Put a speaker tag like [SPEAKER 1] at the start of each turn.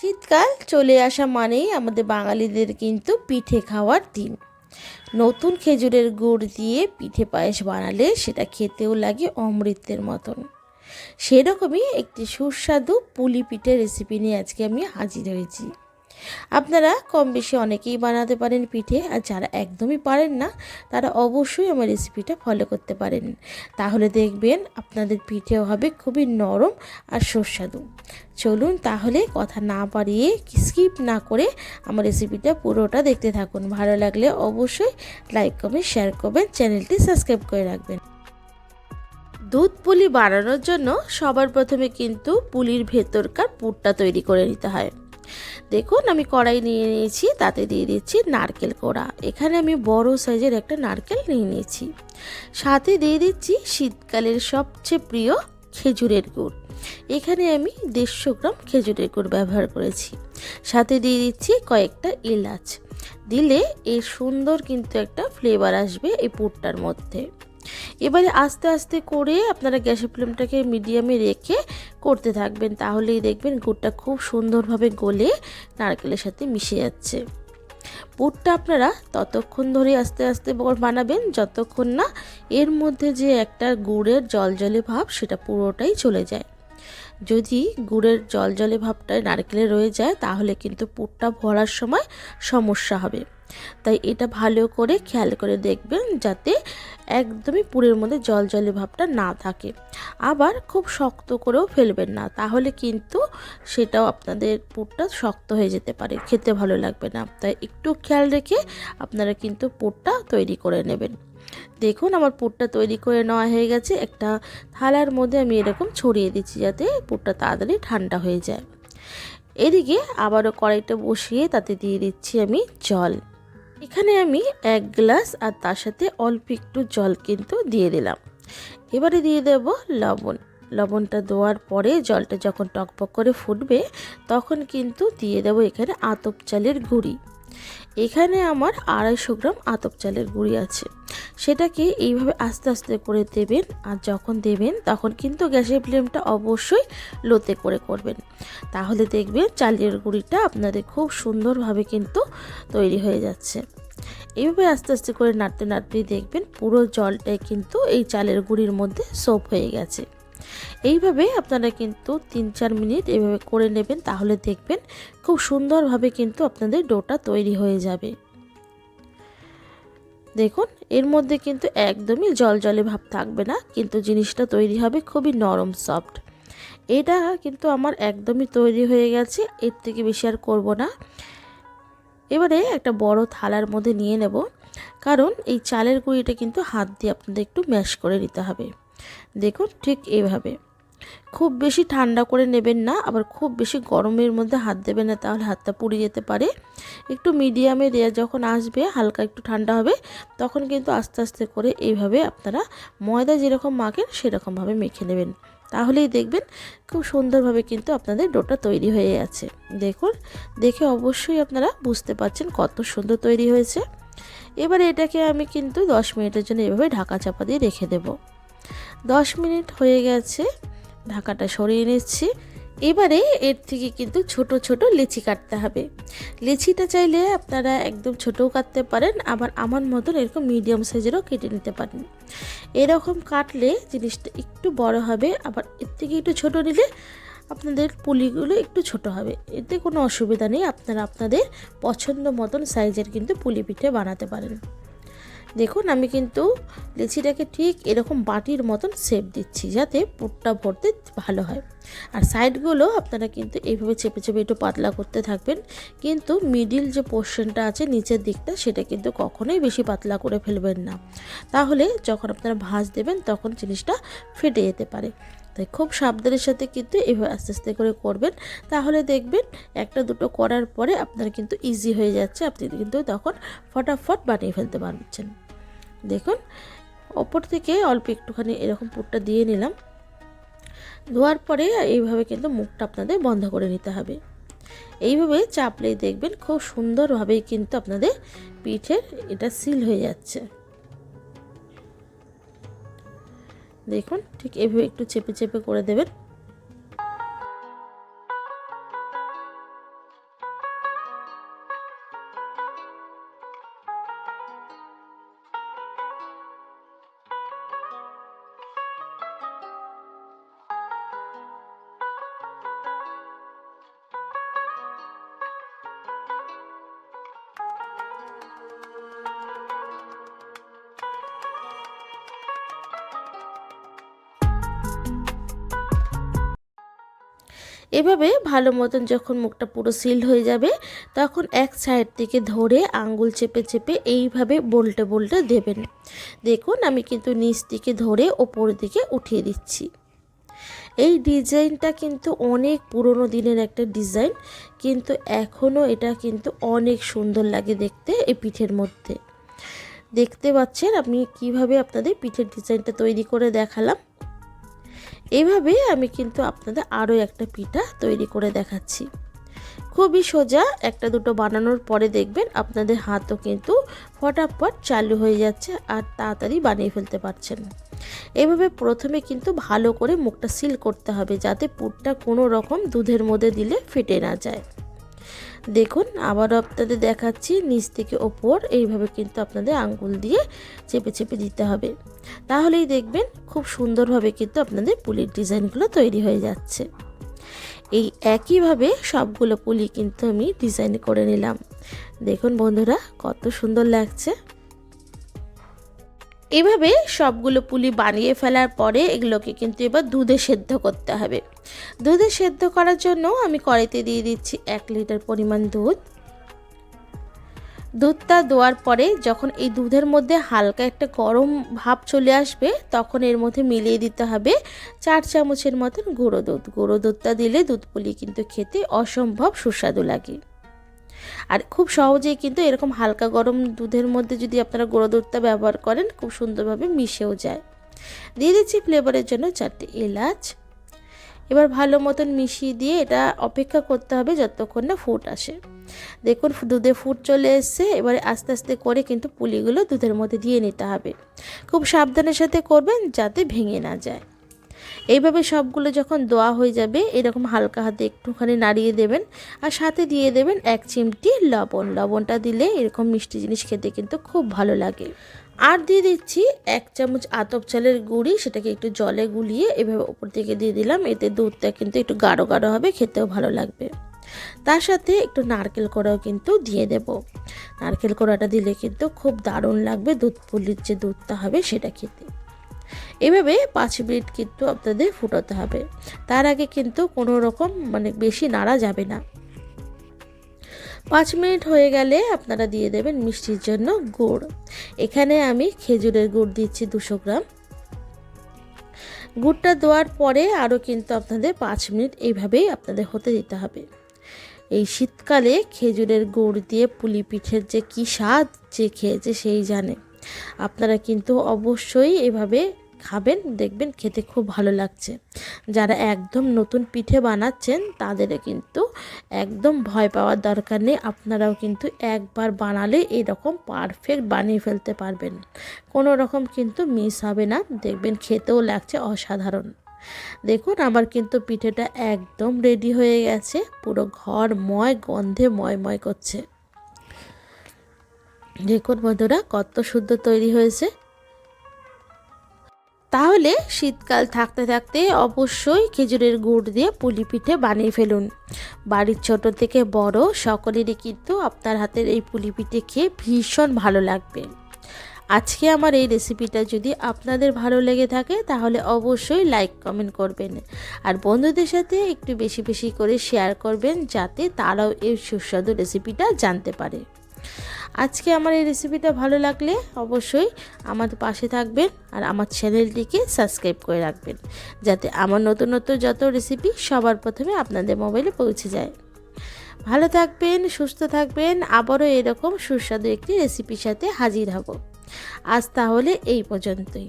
[SPEAKER 1] শীতকাল চলে আসা মানেই আমাদের বাঙালিদের কিন্তু পিঠে খাওয়ার দিন। নতুন খেজুরের গুড় দিয়ে পিঠে পায়েস বানালে সেটা খেতেও লাগে অমৃতের মতন। সেরকমই একটি সুস্বাদু পুলি পিঠে রেসিপি নিয়ে আজকে আমি হাজির হয়েছি। আপনারা কম বেশি অনেকেই বানাতে পারেন পিঠে, আর যারা একদমই পারেন না, তারা অবশ্যই আমার রেসিপিটা ফলো করতে পারেন। তাহলে দেখবেন আপনাদের পিঠেও হবে খুবই নরম আর সুস্বাদু। চলুন তাহলে কথা না পারিয়ে স্কিপ না করে আমার রেসিপিটা পুরোটা দেখতে থাকুন। ভালো লাগলে অবশ্যই লাইক কমেন্ট শেয়ার করবেন চ্যানেলটি সাবস্ক্রাইব করে রাখবেন। দুধ পুলি বানানোর জন্য সবার প্রথমে কিন্তু পুলির ভেতরকার পুরটা তৈরি করে নিতে হয়। দেখুন, আমি কড়াই নিয়ে নিয়েছি, তাতে দিয়ে দিচ্ছি নারকেল কোড়া। এখানে আমি বড় সাইজের একটা নারকেল নিয়ে নিয়েছি। সাথে দিয়ে দিচ্ছি শীতকালের সবচেয়ে প্রিয় খেজুরের গুড়। এখানে আমি দেড়শো গ্রাম খেজুরের গুড় ব্যবহার করেছি। সাথে দিয়ে দিচ্ছি কয়েকটা এলাচ। দিলে এর সুন্দর কিন্তু একটা ফ্লেভার আসবে এই পুরটার মধ্যে। এবারে আস্তে আস্তে করে আপনারা গ্যাসের ফ্লেমটাকে মিডিয়ামে রেখে করতে থাকবেন, তাহলেই দেখবেন গুড়টা খুব সুন্দরভাবে গলে নারকেলের সাথে মিশে যাচ্ছে। পুরটা আপনারা ততক্ষণ ধরে আস্তে আস্তে বানাবেন, যতক্ষণ না এর মধ্যে যে একটা গুড়ের জলজলে ভাব সেটা পুরোটাই চলে যায়। যদি গুড়ের জলজলে ভাবটা নারকেলে রয়ে যায়, তাহলে কিন্তু পুরটা ভরার সময় সমস্যা হবে। তাই এটা ভালো করে খেয়াল করে দেখবেন যাতে একদমই পুরের মধ্যে জল জলে ভাবটা না থাকে। আবার খুব শক্ত করেও ফেলবেন না, তাহলে কিন্তু সেটাও আপনাদের পুরটা শক্ত হয়ে যেতে পারে, খেতে ভালো লাগবে না। তাই একটু খেয়াল রেখে আপনারা কিন্তু পুরটা তৈরি করে নেবেন। দেখুন আমার পুরটা তৈরি করে নেওয়া হয়ে গেছে, একটা থালার মধ্যে আমি এরকম ছড়িয়ে দিচ্ছি যাতে পুরটা তাড়াতাড়ি ঠান্ডা হয়ে যায়। এদিকে আবারও কড়াইটা বসিয়ে তাতে দিয়ে দিচ্ছি আমি জল। এখানে আমি এক গ্লাস আর তার সাথে অল্প একটু জল কিন্তু দিয়ে দিলাম। এবারে দিয়ে দেব লবণ। লবণটা দেওয়ার পরে জলটা যখন টকপক করে ফুটবে, তখন কিন্তু দিয়ে দেব এখানে আতপ চালের গুঁড়ি। এখানে আমার আড়াইশো গ্রাম আতপ চালের গুঁড়ি আছে। সেটাকে এইভাবে আস্তে আস্তে করে দেবেন, আর যখন দেবেন তখন কিন্তু গ্যাসের ফ্লেমটা অবশ্যই লোতে করে করবেন। তাহলে দেখবেন চালের গুঁড়িটা আপনাদের খুব সুন্দরভাবে কিন্তু তৈরি হয়ে যাচ্ছে। এইভাবে আস্তে আস্তে করে নাড়তে নাড়তেই দেখবেন পুরো জলটাই কিন্তু এই চালের গুঁড়ির মধ্যে সোপ হয়ে গেছে। এইভাবে আপনারা কিন্তু তিন চার মিনিট এভাবে করে নেবেন, তাহলে দেখবেন খুব সুন্দরভাবে কিন্তু আপনাদের ডোটা তৈরি হয়ে যাবে। দেখুন, এর মধ্যে কিন্তু একদমই জল জলে ভাব থাকবে না, কিন্তু জিনিসটা তৈরি হবে খুবই নরম, সফট। এটা কিন্তু আমার একদমই তৈরি হয়ে গেছে, এর থেকে বেশি আর করব না। এবারে একটা বড় থালার মধ্যে নিয়ে নেব, কারণ এই চালের গুঁড়িটা কিন্তু হাত দিয়ে আপনাদের একটু ম্যাশ করে নিতে হবে। দেখুন ঠিক এইভাবে খুব বেশি ঠান্ডা করে নেবেন না, আবার খুব বেশি গরমের মধ্যে হাত দেবেন না, তাহলে হাতটা পুড়ে যেতে পারে। একটু মিডিয়ামে দেওয়া যখন আসবে, হালকা একটু ঠান্ডা হবে, তখন কিন্তু আস্তে আস্তে করে এইভাবে আপনারা ময়দা যেরকম মাখেন, সেরকমভাবে মেখে নেবেন। তাহলেই দেখবেন খুব সুন্দরভাবে কিন্তু আপনাদের ডোটা তৈরি হয়ে আছে দেখুন, দেখে অবশ্যই আপনারা বুঝতে পারছেন কত সুন্দর তৈরি হয়েছে। এবারে এটাকে আমি কিন্তু দশ মিনিটের জন্য এভাবে ঢাকা চাপা দিয়ে রেখে দেব। দশ মিনিট হয়ে গেছে, ঢাকাটা সরিয়ে নিচ্ছি। এবারে এর থেকে কিন্তু ছোট ছোট লিচি কাটতে হবে। লিচিটা চাইলে আপনারা একদম ছোটও কাটতে পারেন, আবার আমার মতন এরকম মিডিয়াম সাইজেরও কেটে নিতে পারেন। এরকম কাটলে জিনিসটা একটু বড় হবে, আবার এর থেকে একটু ছোট নিলে আপনাদের পুলিগুলো একটু ছোট হবে। এতে কোনো অসুবিধা নেই, আপনারা আপনাদের পছন্দ মতন সাইজের কিন্তু পুলি পিঠে বানাতে পারেন। দেখুন, আমি কিন্তু লিচিটাকে ঠিক এরকম বাটির মতন শেপ দিচ্ছি যাতে পুরটা ভরতে ভালো হয়। আর সাইডগুলো আপনারা কিন্তু এইভাবে চেপে চেপে একটু পাতলা করতে থাকবেন। কিন্তু মিডিল যে পোর্শনটা আছে, নিচের দিকটা, সেটা কিন্তু কখনোই বেশি পাতলা করে ফেলবেন না। তাহলে যখন আপনারা ভাঁজ দেবেন, তখন জিনিসটা ফেটে যেতে পারে। তাই খুব সাবধানের সাথে কিন্তু এভাবে আস্তে আস্তে করে করবেন। তাহলে দেখবেন একটা দুটো করার পরে আপনার কিন্তু ইজি হয়ে যাচ্ছে। আপনি কিন্তু তখন ফটাফট বানিয়ে ফেলতে পারছেন। দেখুন, ওপর থেকে অল্প একটুখানি এরকম পুরটা দিয়ে নিলাম। ধোয়ার পরে এইভাবে কিন্তু মুখটা আপনাদের বন্ধ করে নিতে হবে। এইভাবে চাপলেই দেখবেন খুব সুন্দরভাবেই কিন্তু আপনাদের পিঠের এটা সিল হয়ে যাচ্ছে। দেখুন, ঠিক এভাবে একটু চেপে চেপে করে দেবেন। এভাবে ভালো মতন যখন মুখটা পুরো সিল হয়ে যাবে, তখন এক সাইড থেকে ধরে আঙ্গুল চেপে চেপে এইভাবে বল্টে বল্টে দেবেন। দেখুন, আমি কিন্তু নিচ দিকে ধরে ওপর দিকে উঠিয়ে দিচ্ছি। এই ডিজাইনটা কিন্তু অনেক পুরনো দিনের একটা ডিজাইন, কিন্তু এখনও এটা কিন্তু অনেক সুন্দর লাগে দেখতে এই পিঠের মধ্যে। দেখতে পাচ্ছেন, আমি কীভাবে আপনাদের পিঠের ডিজাইনটা তৈরি করে দেখালাম। এভাবে আমি কিন্তু আপনাদের আরও একটা পিঠা তৈরি করে দেখাচ্ছি। খুবই সোজা একটা দুটো বানানোর পরে দেখবেন আপনাদের হাতও কিন্তু ফটাফট চালু হয়ে যাচ্ছে আর তাড়াতাড়ি বানিয়ে ফেলতে পারছেন। এভাবে প্রথমে কিন্তু ভালো করে মুখটা সিল করতে হবে যাতে পুরটা কোনো রকম দুধের মধ্যে দিলে ফেটে না যায়। দেখুন, আবারও আপনাদের দেখাচ্ছি, নিচ থেকে ওপর, এইভাবে কিন্তু আপনাদের আঙ্গুল দিয়ে চেপে চেপে দিতে হবে। তাহলেই দেখবেন খুব সুন্দরভাবে কিন্তু আপনাদের পুলির ডিজাইনগুলো তৈরি হয়ে যাচ্ছে। এই একইভাবে সবগুলো পুলি কিন্তু আমি ডিজাইন করে নিলাম। দেখুন বন্ধুরা, কত সুন্দর লাগছে। এভাবে সবগুলো পুলি বানিয়ে ফেলার পরে এগুলোকে কিন্তু এবার দুধে সেদ্ধ করতে হবে। দুধে সেদ্ধ করার জন্য আমি কড়াইতে দিয়ে দিচ্ছি এক লিটার পরিমাণ দুধ। দুধটা দেওয়ার পরে যখন এই দুধের মধ্যে হালকা একটা গরম ভাব চলে আসবে, তখন এর মধ্যে মিলিয়ে দিতে হবে চার চামচের মতন গুঁড়ো দুধ। গুঁড়ো দুধটা দিলে দুধ পুলি কিন্তু খেতে অসম্ভব সুস্বাদু লাগে। আর খুব সহজেই কিন্তু এরকম হালকা গরম দুধের মধ্যে যদি আপনারা গুঁড়ো দুধটা ব্যবহার করেন, খুব সুন্দরভাবে মিশেও যায়। দিয়ে দিচ্ছি ফ্লেভারের জন্য চারটে এলাচ। এবার ভালো মতন মিশিয়ে দিয়ে এটা অপেক্ষা করতে হবে যতক্ষণ না ফুট আসে। দেখুন দুধে ফুট চলে এসছে, এবারে আস্তে আস্তে করে কিন্তু পুলিগুলো দুধের মধ্যে দিয়ে নিতে হবে। খুব সাবধানের সাথে করবেন যাতে ভেঙে না যায়। এইভাবে সবগুলো যখন দোয়া হয়ে যাবে, এরকম হালকা হাতে একটুখানি নাড়িয়ে দেবেন আর সাথে দিয়ে দেবেন এক চিমটি লবণ। লবণটা দিলে এরকম মিষ্টি জিনিস খেতে কিন্তু খুব ভালো লাগে। আর দিয়ে দিচ্ছি এক চামচ আতপ চালের গুঁড়ি, সেটাকে একটু জলে গুলিয়ে এভাবে ওপর থেকে দিয়ে দিলাম। এতে দুধটা কিন্তু একটু গাঢ় গাঢ় হবে, খেতেও ভালো লাগবে। তার সাথে একটু নারকেল কোড়াও কিন্তু দিয়ে দেব। নারকেল কোড়াটা দিলে কিন্তু খুব দারুণ লাগবে, দুধ পুলির যে দুধটা হবে সেটা খেতে। এভাবে পাঁচ মিনিট কিন্তু আপনাদের ফুটাতে হবে। তার আগে কিন্তু কোনো রকম মানে বেশি নাড়া যাবে না। পাঁচ মিনিট হয়ে গেলে আপনারা দিয়ে দেবেন মিষ্টির জন্য গুড়। এখানে আমি খেজুরের গুড় দিচ্ছি দুশো গ্রাম। গুড়টা দেওয়ার পরে আরও কিন্তু আপনাদের পাঁচ মিনিট এইভাবেই আপনাদের হতে দিতে হবে। এই শীতকালে খেজুরের গুড় দিয়ে পুলি পিঠের যে কী স্বাদ যে খেয়েছে সেই জানে। আপনারা কিন্তু অবশ্যই এভাবে খাবেন, দেখবেন খেতে খুব ভালো লাগছে। যারা একদম নতুন পিঠে বানাচ্ছেন তাদের কিন্তু একদম ভয় পাওয়ার দরকার নেই। আপনারাও কিন্তু একবার বানালে এরকম পারফেক্ট বানিয়ে ফেলতে পারবেন। কোনো রকম কিন্তু মিস হবে না, দেখবেন খেতেও লাগছে অসাধারণ। দেখুন, আমার কিন্তু পিঠেটা একদম রেডি হয়ে গেছে, পুরো ঘর ময় গন্ধে ময় ময় করছে। দেখুন বন্ধুরা, কত সুন্দর তৈরি হয়েছে। তাহলে শীতকাল থাকতে থাকতে অবশ্যই খেজুরের গুড় দিয়ে পুলি পিঠে বানিয়ে ফেলুন। বাড়ির ছোট থেকে বড় সকলেরই কিন্তু আপনার হাতের এই পুলি পিঠে খেয়ে ভীষণ ভালো লাগবে। আজকে আমার এই রেসিপিটা যদি আপনাদের ভালো লেগে থাকে, তাহলে অবশ্যই লাইক, কমেন্ট করবেন। আর বন্ধুদের সাথে একটু বেশি বেশি করে শেয়ার করবেন, যাতে তারাও এই সুস্বাদু রেসিপিটা জানতে পারে। আজকে আমার এই রেসিপিটা ভালো লাগলে অবশ্যই আমার পাশে থাকবেন আর আমার চ্যানেলটিকে সাবস্ক্রাইব করে রাখবেন, যাতে আমার নতুন নতুন যত রেসিপি সবার প্রথমে আপনাদের মোবাইলে পৌঁছে যায়। ভালো থাকবেন, সুস্থ থাকবেন, আবারও এরকম সুস্বাদু একটি রেসিপির সাথে হাজির হব। আজ তাহলে এই পর্যন্তই।